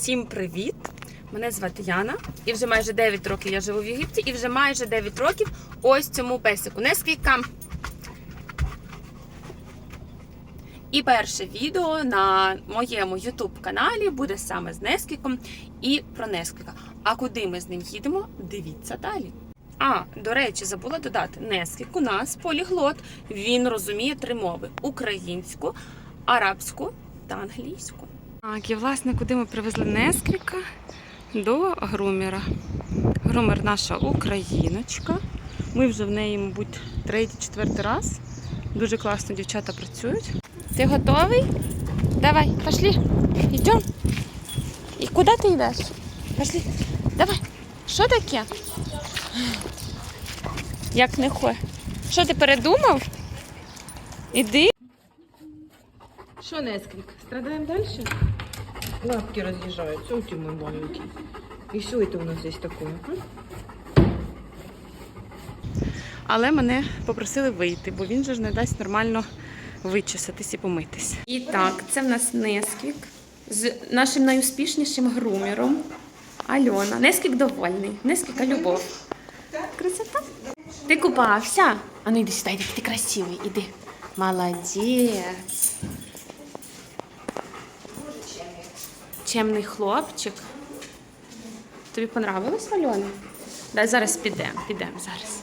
Всім привіт! Мене звати Яна, і вже майже 9 років я живу в Єгипті, і вже майже 9 років ось цьому песику. Нескільки. І перше відео на моєму YouTube каналі буде саме з Нескіком і про Нескіка. А куди ми з ним їдемо? Дивіться далі. А, до речі, забула додати, Нескік у нас поліглот. Він розуміє три мови: українську, арабську та англійську. Так, і власне, куди ми привезли Несквіка? До грумера. Грумер наша україночка. Ми вже в неї, мабуть, третій, четвертий раз. Дуже класно дівчата працюють. Ти готовий? Давай, пошли. Йдемо. І куди ти йдеш? Пошли. Давай. Що таке? Як не хо. Що ти передумав? Іди. Что, Несквик, страдаем дальше? Лапки разъезжаются, у тебя мой маленький. И что это у нас здесь такое? Але мене попросили вийти, бо він же ж не дасть нормально вичесатись і помитись. І так, це в нас Несквік з нашим найуспішнішим грумером. Альона. Несквік довольний. Несквіка любов. Красота. Ти купався? А ну йди сюди, йди, ти красивий, іди. Молодець. Чемний хлопчик. Тобі понравилось, Альона? Дай зараз підемо, підемо зараз.